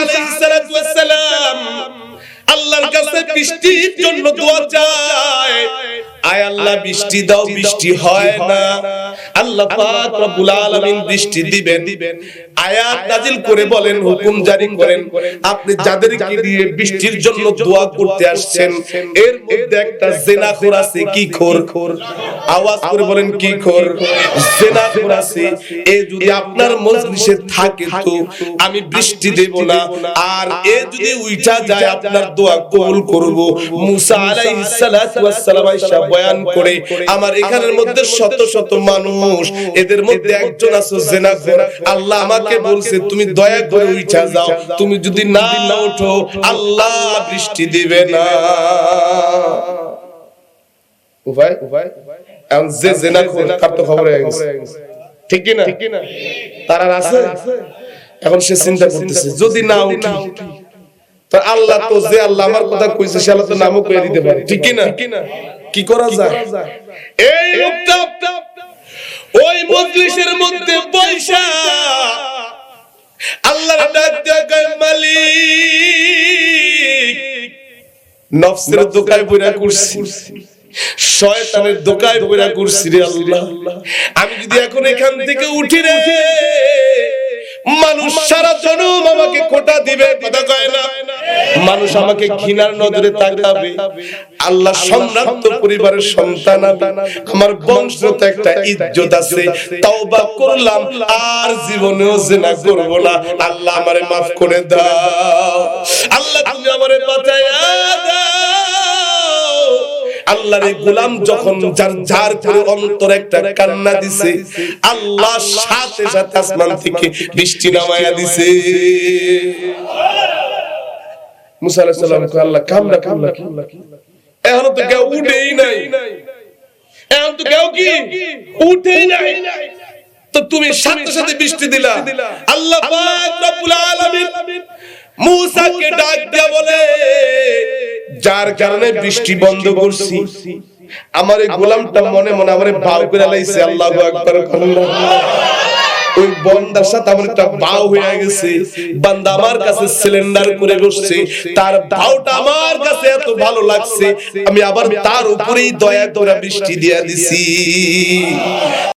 আলাইহিস সালাতু ওয়াস সালাম আল্লাহর কাছে বৃষ্টির জন্য দোয়া চায়। আয় আল্লাহ বৃষ্টি দাও বৃষ্টি হয় না। আল্লাহ পাক রব্বুল আলামিন বৃষ্টি দিবেন। আয়াত নাজিল করে বলেন, হুকুম জারি করেন। আপনি যাদেরকে দিয়ে বৃষ্টির জন্য দোয়া করতে আসছেন, এর মধ্যে একটা জেনাখোর আছে, কি খোর? আওয়াজ করে বলেন, কি খোর? জেনাখোর আছে। এ যদি আপনার মজলিসে থাকে তো আমি বৃষ্টি দেব না, আর এ যদি উইঠা যায়, আপনার দোয়া কবুল করব। মুসা আলাইহিস সালাতু ওয়াস সালাম বয়ান করে, আমার এখানের মধ্যে শত শত মানুষ এদের মধ্যে একজন আছে জেনাখোর আল্লাহ আমাকে বলছে তুমি দয়া করে উইঠা যাও। তুমি যদি না ওঠো আল্লাহ বৃষ্টি দিবে না। উভয় উভয়। এখন যে জেনাখোর তার তো খবর হয়ে গেছে। ঠিক কি না তার আছে? এখন সে চিন্তা করতেছে যদি না উঠি তো আল্লাহ তো যে আল্লাহ আমার কথা কইছে সে আল্লাহ তো নামও কয়ে দিতে পারে। ঠিক কি না কি করা যায়? এই লোকটা ওই মজলিসের মধ্যে পয়সা আল্লাহর ডাক দেয়া মালিক নফসের দোকায় বইরা করছি শয়তানের দোকায় বইরা করছি রে আল্লাহ। আমি যদি এখন এখান থেকে উঠি রে মানুষ সারা জনম আমাকে কোটা দিবে কথা কয় না। মানুষ আমাকে ঘৃণার নজরে তাকাবে। আল্লাহ সম্ভ্রান্ত পরিবারের সন্তান আমি। আমার বংশগত একটা ইজ্জত আছে। তওবা করলাম, আর জীবনেও জেনা করব না। আল্লাহ আমারে মাফ করে দাও। আল্লাহ তুমি আমারে বাঁচাইয়া দাও। আল্লাহর এই গোলাম যখন যার যার করে অন্তর একটা কান্না দিছে, আল্লাহ সাথে সাথে আসমান থেকে বৃষ্টি নামায়া দিছে। কয়, আল্লাহ কামলা এখনও তো কেউ উঠেই নাই। এখন তো কেউ কি? উঠেই নাই। তো তুমি সাথে সাথে বৃষ্টি দিলা। আল্লাহ পাক রব্বুল আলামিন ডাক দিয়া বলে, যার কারণে বৃষ্টি বন্ধ করছি। আমার এই গোলামটা মনে মনে আমারে বাউ করে লাইছে। আল্লাহু আকবার। ওই বন্দার সাথে আমার একটা বাউ হয়ে গেছে। বান্দা আমার কাছে সিলিন্ডার করে বসছে। তার বাউটা আমার কাছে এত ভালো লাগছে। আমি আবার তার উপরেই দয়া করে বৃষ্টি দিয়ে দিছি।